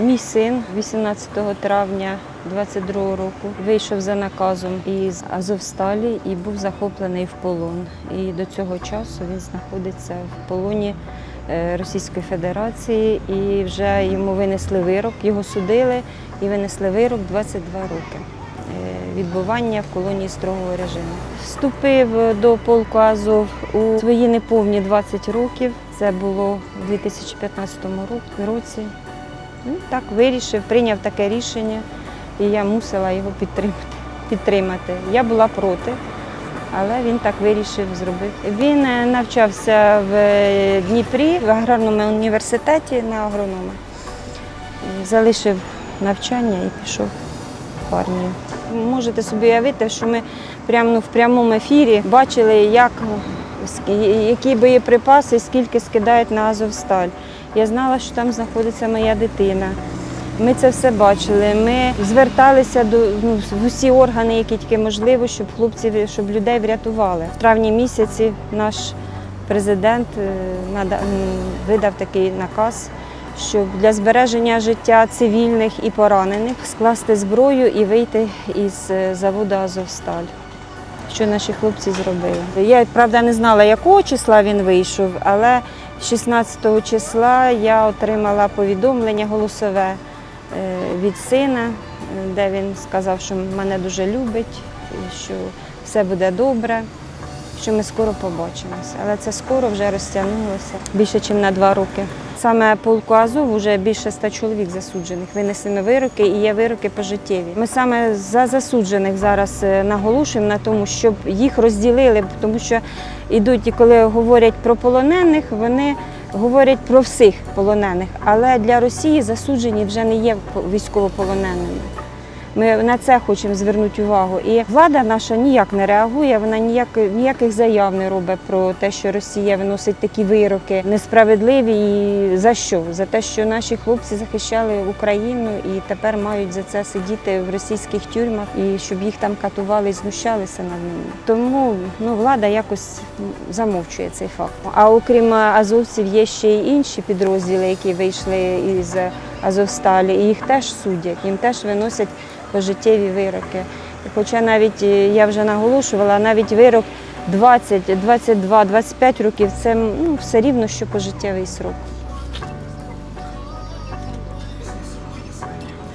Мій син 18 травня 22 року вийшов за наказом із Азовсталі і був захоплений в полон. І до цього часу він знаходиться в полоні е, Російської Федерації і вже йому винесли вирок. Його судили і винесли вирок 22 роки е, відбування в колонії строгого режиму. Вступив до полку Азов у свої неповні 20 років. Це було у 2015 році. Ну, так вирішив, прийняв таке рішення, і я мусила його підтримати. підтримати. Я була проти, але він так вирішив зробити. Він е, навчався в е, Дніпрі в аграрному університеті на агронома. Залишив навчання і пішов в армію. Можете собі уявити, що ми прямо ну, в прямому ефірі бачили, як, які боєприпаси, скільки скидають на Азовсталь. Я знала, що там знаходиться моя дитина. Ми це все бачили. Ми зверталися до ну, в усі органи, які тільки можливо, щоб хлопців, щоб людей врятували. В травні місяці наш президент е, видав такий наказ, щоб для збереження життя цивільних і поранених скласти зброю і вийти із е, заводу Азовсталь. Що наші хлопці зробили. Я правда не знала, якого числа він вийшов, але 16 числа я отримала повідомлення голосове е, від сина, е, де він сказав, що мене дуже любить, що все буде добре, що ми скоро побачимося. Але це скоро вже розтягнулося більше, ніж на два роки. Саме полку Азов вже більше ста чоловік засуджених, винесені вироки і є вироки пожиттєві. Ми саме за засуджених зараз е, наголошуємо на тому, щоб їх розділили, тому що ідуть, і коли говорять про полонених, вони говорять про всіх полонених. Але для Росії засуджені вже не є військовополоненими. Ми на це хочемо звернути увагу. І влада наша ніяк не реагує, вона ніяк, ніяких заяв не робить про те, що Росія виносить такі вироки несправедливі. І за що? За те, що наші хлопці захищали Україну і тепер мають за це сидіти в російських тюрмах і щоб їх там катували знущалися над ними. Тому ну, влада якось замовчує цей факт. А окрім азовців, є ще й інші підрозділи, які вийшли із Азовсталі, і їх теж судять, їм теж виносять пожиттєві вироки. Хоча навіть е, я вже наголошувала, навіть вирок 20, 22, 25 років це ну, все рівно, що пожиттєвий срок.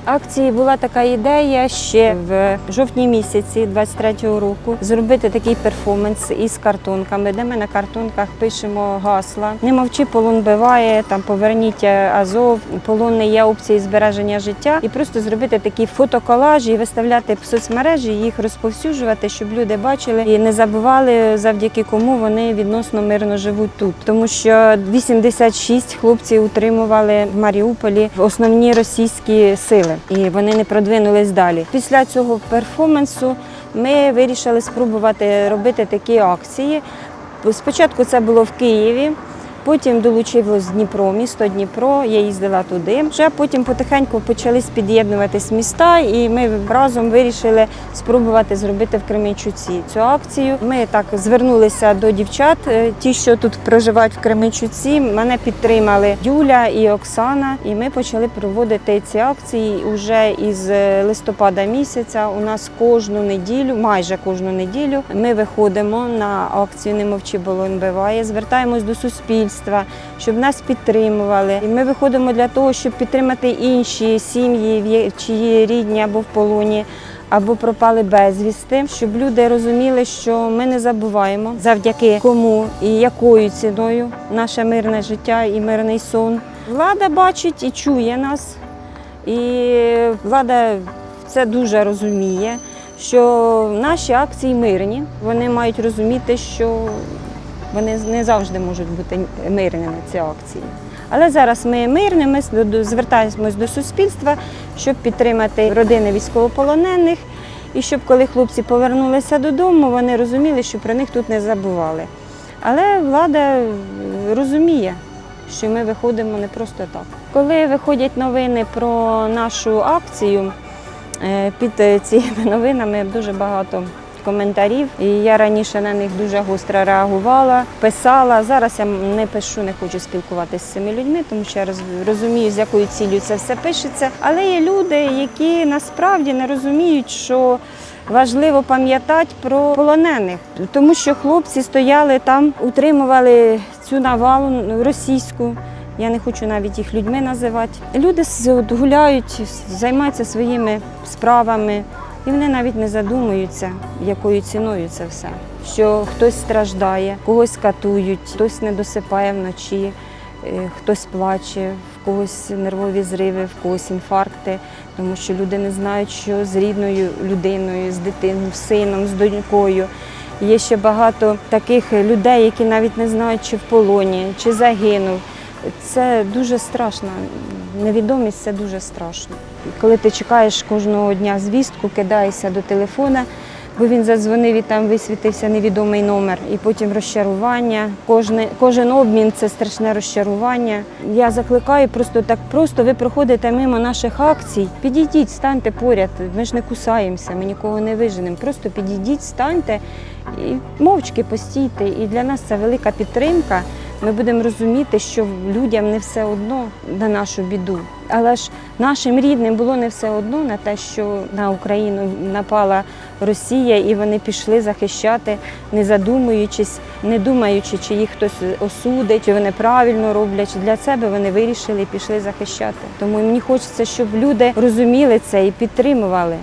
Акції була така ідея ще в жовтні місяці 23-го року зробити такий перформанс із картонками, де ми на картонках пишемо гасла. Не мовчи, полон биває, там поверніть Азов, полон не є опцією збереження життя. І просто зробити такі фотоколажі і виставляти в соцмережі, їх розповсюджувати, щоб люди бачили і не забували, завдяки кому вони відносно мирно живуть тут. Тому що 86 хлопців утримували в Маріуполі основні російські сили, і вони не продвинулись далі. Після цього перформансу ми вирішили спробувати робити такі акції. Спочатку це було в Києві. Потім долучилось Дніпро, місто Дніпро. Я їздила туди. Вже потім потихеньку почались під'єднуватись міста, і ми разом вирішили спробувати зробити в Кременчуці цю акцію. Ми так звернулися до дівчат, е, ті, що тут проживають в Кременчуці. Мене підтримали Юля і Оксана, і ми почали проводити ці акції уже із е, листопада місяця. У нас кожну неділю, майже кожну неділю, ми виходимо на акцію Не мовчи, болон биває, звертаємось до суспільства, щоб нас підтримували. І ми виходимо для того, щоб підтримати інші сім'ї, чиї рідні або в полоні. Або пропали безвісти, щоб люди розуміли, що ми не забуваємо завдяки кому і якою ціною наше мирне життя і мирний сон. Влада бачить і чує нас, і влада це дуже розуміє, що наші акції мирні. Вони мають розуміти, що вони не завжди можуть бути мирними ці акції. Але зараз ми мирні, ми звертаємось до суспільства, щоб підтримати родини військовополонених і щоб коли хлопці повернулися додому, вони розуміли, що про них тут не забували. Але влада е, розуміє, що ми виходимо не просто так. Коли виходять новини про нашу акцію, е, під е, цими новинами дуже багато коментарів. І я раніше на них дуже гостро реагувала, писала. Зараз я не пишу, не хочу спілкуватися з цими людьми, тому що я розумію, з якою ціллю це все пишеться. Але є люди, які насправді не розуміють, що важливо пам'ятати про полонених, тому що хлопці стояли там, утримували цю навалу російську. Я не хочу навіть їх людьми називати. Люди гуляють, займаються своїми справами, і вони навіть не задумуються, якою ціною це все. Що хтось страждає, когось катують, хтось не досипає вночі, е, хтось плаче, в когось нервові зриви, в когось інфаркти, тому що люди не знають, що з рідною людиною, з дитиною, з сином, з донькою. Є ще багато таких людей, які навіть не знають, чи в полоні, чи загинув. Це дуже страшно. Невідомість це дуже страшно. Коли ти чекаєш кожного дня звістку, кидаєшся до телефона, бо він задзвонив і там висвітився невідомий номер, і потім розчарування. Кожне, кожен обмін це страшне розчарування. Я закликаю просто так просто ви проходите мимо наших акцій. Підійдіть, станьте поряд. Ми ж не кусаємося, ми нікого не виженемо. Просто підійдіть, станьте і мовчки постійте. І для нас це велика підтримка. Ми будемо розуміти, що людям не все одно на нашу біду. Але ж нашим рідним було не все одно на те, що на Україну напала Росія, і вони пішли захищати, не задумуючись, не думаючи, чи їх хтось осудить, чи вони правильно роблять. Для себе вони вирішили і пішли захищати. Тому мені хочеться, щоб люди розуміли це і підтримували.